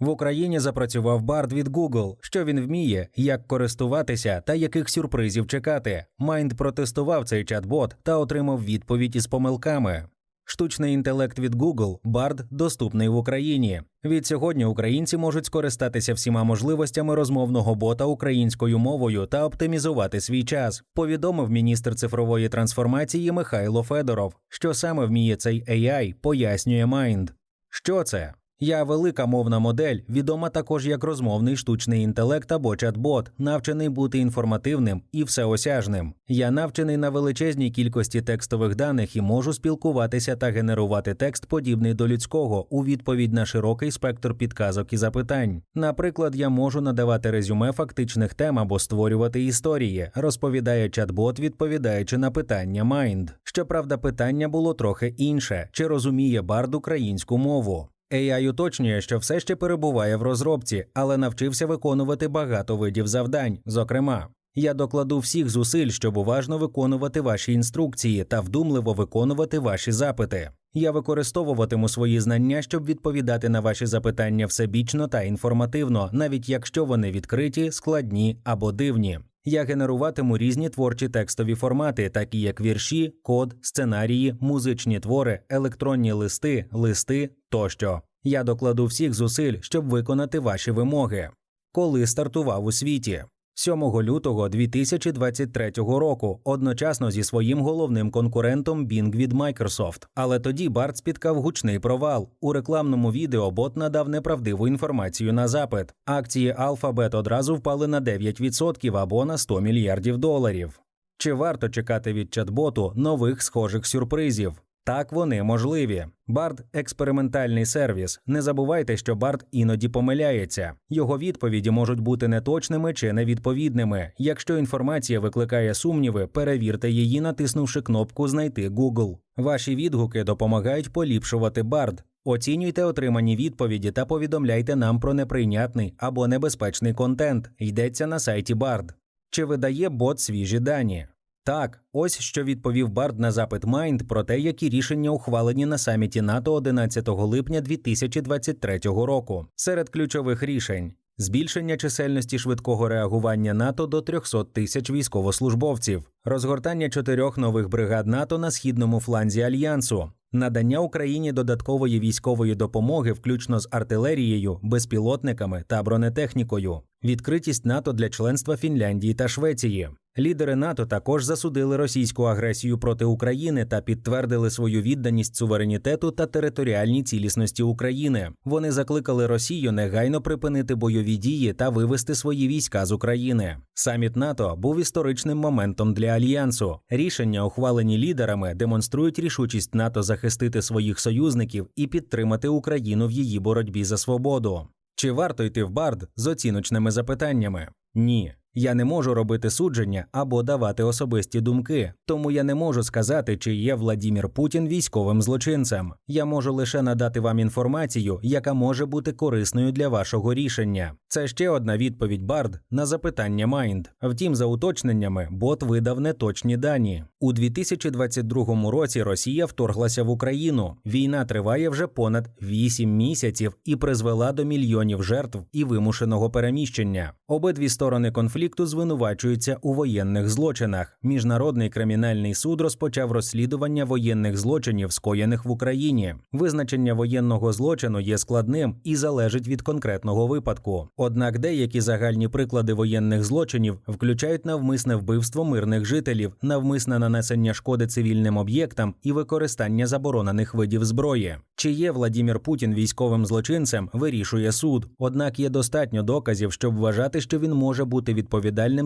В Україні запрацював Bard від Google. Що він вміє, як користуватися та яких сюрпризів чекати. Mind протестував цей чат-бот та отримав відповідь із помилками. Штучний інтелект від Google Bard доступний в Україні. Від сьогодні українці можуть скористатися всіма можливостями розмовного бота українською мовою та оптимізувати свій час. Повідомив міністр цифрової трансформації Михайло Федоров, що саме вміє цей AI, пояснює Mind. Що це? Я велика мовна модель, відома також як розмовний штучний інтелект або чат-бот, навчений бути інформативним і всеосяжним. Я навчений на величезній кількості текстових даних і можу спілкуватися та генерувати текст, подібний до людського, у відповідь на широкий спектр підказок і запитань. Наприклад, я можу надавати резюме фактичних тем або створювати історії, розповідає чат-бот, відповідаючи на питання Mind. Щоправда, питання було трохи інше: чи розуміє Бард українську мову? AI уточнює, що все ще перебуває в розробці, але навчився виконувати багато видів завдань. Зокрема, я докладу всіх зусиль, щоб уважно виконувати ваші інструкції та вдумливо виконувати ваші запити. Я використовуватиму свої знання, щоб відповідати на ваші запитання всебічно та інформативно, навіть якщо вони відкриті, складні або дивні. Я генеруватиму різні творчі текстові формати, такі як вірші, код, сценарії, музичні твори, електронні листи, листи тощо. Я докладу всіх зусиль, щоб виконати ваші вимоги. Коли стартував у світі. 7 лютого 2023 року, одночасно зі своїм головним конкурентом Bing від Microsoft. Але тоді Барт спіткав гучний провал. У рекламному відео бот надав неправдиву інформацію на запит. Акції Alphabet одразу впали на 9% або на 100 мільярдів доларів. Чи варто чекати від чат-боту нових схожих сюрпризів? Так вони можливі. Бард експериментальний сервіс. Не забувайте, що Бард іноді помиляється. Його відповіді можуть бути неточними чи невідповідними. Якщо інформація викликає сумніви, перевірте її, натиснувши кнопку Знайти Google. Ваші відгуки допомагають поліпшувати Бард. Оцінюйте отримані відповіді та повідомляйте нам про неприйнятний або небезпечний контент. Йдеться на сайті Бард. Чи видає бот свіжі дані? Так, ось що відповів Бард на запит Mind про те, які рішення ухвалені на саміті НАТО 11 липня 2023 року. Серед ключових рішень. Збільшення чисельності швидкого реагування НАТО до 300 тисяч військовослужбовців, розгортання чотирьох нових бригад НАТО на східному фланзі альянсу, надання Україні додаткової військової допомоги, включно з артилерією, безпілотниками та бронетехнікою, відкритість НАТО для членства Фінляндії та Швеції. Лідери НАТО також засудили російську агресію проти України та підтвердили свою відданість суверенітету та територіальній цілісності України. Вони закликали Росію негайно припинити бойові дії та вивести свої війська з України. Саміт НАТО був історичним моментом для альянсу. Рішення, ухвалені лідерами, демонструють рішучість НАТО захистити своїх союзників і підтримати Україну в її боротьбі за свободу. Чи варто йти в бард з оціночними запитаннями? Ні. Я не можу робити судження або давати особисті думки, тому я не можу сказати, чи є Владімір Путін військовим злочинцем. Я можу лише надати вам інформацію, яка може бути корисною для вашого рішення. Це ще одна відповідь Бард на запитання Майнд. Втім, за уточненнями, бот видав неточні дані. У 2022 році Росія вторглася в Україну. Війна триває вже понад 8 місяців і призвела до мільйонів жертв і вимушеного переміщення. Обидві сторони конфлікту звинувачуються у воєнних злочинах. Міжнародний кримінальний суд розпочав розслідування воєнних злочинів, скоєних в Україні. Визначення воєнного злочину є складним і залежить від конкретного випадку. Однак деякі загальні приклади воєнних злочинів включають навмисне вбивство мирних жителів, навмисне нанесення шкоди цивільним об'єктам і використання заборонених видів зброї. Чи є Владімір Путін військовим злочинцем, вирішує суд. Однак є достатньо доказів, щоб вважати, що він може бути відповідальним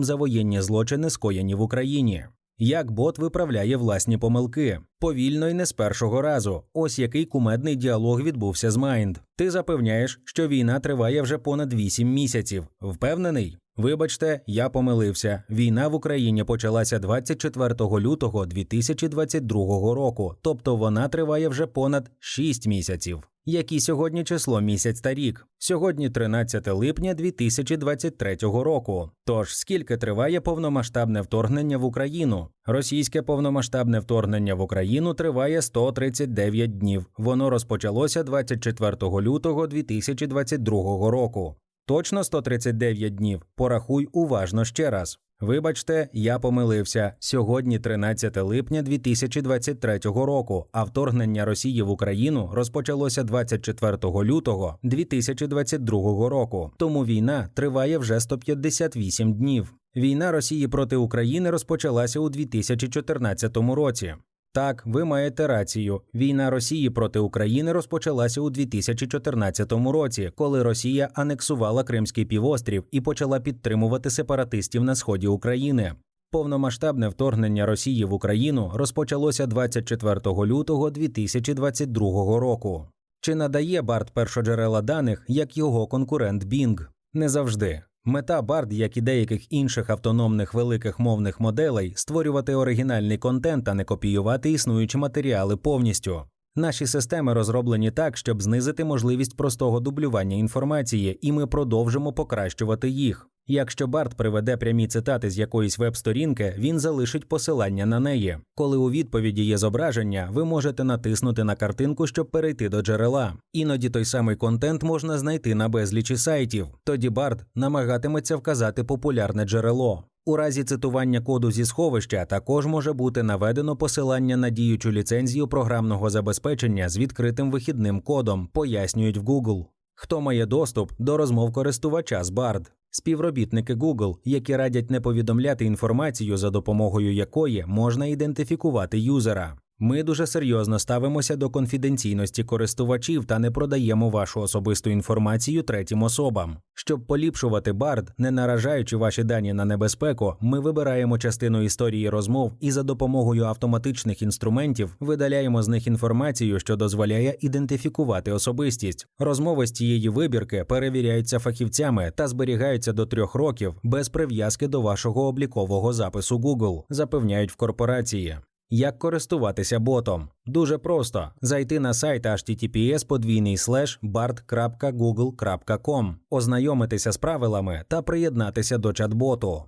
за воєнні злочини, скоєні в Україні. Як бот виправляє власні помилки повільно і не з першого разу. Ось який кумедний діалог відбувся з Майнд. Ти запевняєш, що війна триває вже понад 8 місяців. Впевнений? Вибачте, я помилився. Війна в Україні почалася 24 лютого 2022 року, тобто вона триває вже понад 6 місяців. Які сьогодні число місяць та рік? Сьогодні 13 липня 2023 року. Тож скільки триває повномасштабне вторгнення в Україну? Російське повномасштабне вторгнення в Україну триває 139 днів. Воно розпочалося 24 лютого 2022 року. Точно 139 днів. Порахуй уважно ще раз. Вибачте, я помилився. Сьогодні 13 липня 2023 року, а вторгнення Росії в Україну розпочалося 24 лютого 2022 року. Тому війна триває вже 158 днів. Війна Росії проти України розпочалася у 2014 році. Так, ви маєте рацію. Війна Росії проти України розпочалася у 2014 році, коли Росія анексувала Кримський півострів і почала підтримувати сепаратистів на сході України. Повномасштабне вторгнення Росії в Україну розпочалося 24 лютого 2022 року. Чи надає Барт першоджерела даних як його конкурент Bing? Не завжди. Мета Bard, як і деяких інших автономних великих мовних моделей, створювати оригінальний контент, а не копіювати існуючі матеріали повністю. Наші системи розроблені так, щоб знизити можливість простого дублювання інформації, і ми продовжимо покращувати їх. Якщо Барт приведе прямі цитати з якоїсь веб-сторінки, він залишить посилання на неї. Коли у відповіді є зображення, ви можете натиснути на картинку, щоб перейти до джерела. Іноді той самий контент можна знайти на безлічі сайтів. Тоді Барт намагатиметься вказати популярне джерело. У разі цитування коду зі сховища також може бути наведено посилання на діючу ліцензію програмного забезпечення з відкритим вихідним кодом, пояснюють в Google. Хто має доступ до розмов користувача з Bard? Співробітники Google, які радять не повідомляти інформацію, за допомогою якої можна ідентифікувати юзера. Ми дуже серйозно ставимося до конфіденційності користувачів та не продаємо вашу особисту інформацію третім особам. Щоб поліпшувати Bard, не наражаючи ваші дані на небезпеку, ми вибираємо частину історії розмов і за допомогою автоматичних інструментів видаляємо з них інформацію, що дозволяє ідентифікувати особистість. Розмови з цієї вибірки перевіряються фахівцями та зберігаються до трьох років без прив'язки до вашого облікового запису Google, запевняють в корпорації. Як користуватися ботом? Дуже просто зайти на сайт https подвійний bart.google.com, ознайомитися з правилами та приєднатися до чат-боту.